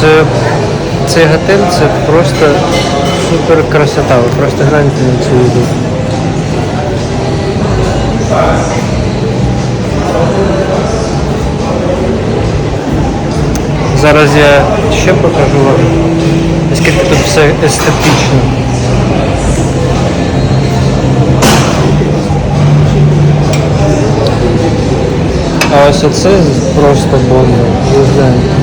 Це, цей готель це просто супер красота. Ви просто гляньте на цю їду. Зараз я ще покажу вам, наскільки тут все естетично. А ось оце просто бомба. Ви знаєте.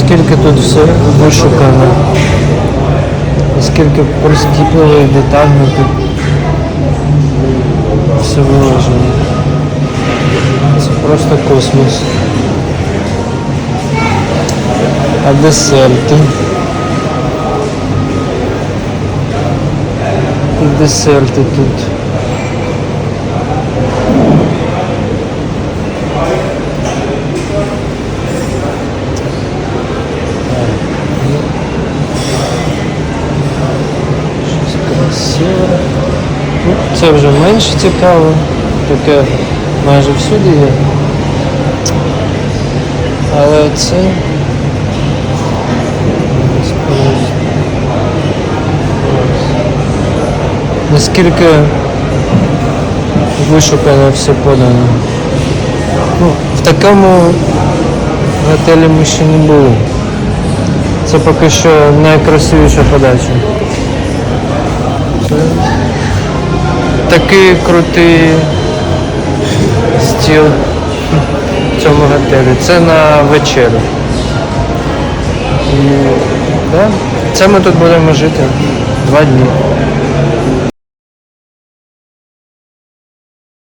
Наскільки тут все вишукано. Наскільки прискіпливо і детально тут все виложено. Це просто космос. А десерти? Десерти тут. Щось. Ну, це вже менш цікаво. Таке майже всюди є. Але це. Наскільки вишукано все подано. Ну, в такому готелі ми ще не були. Це поки що найкрасивіша подача. Такий крутий стіл в цьому готелі. Це на вечерю. І, да, це ми тут будемо жити два дні.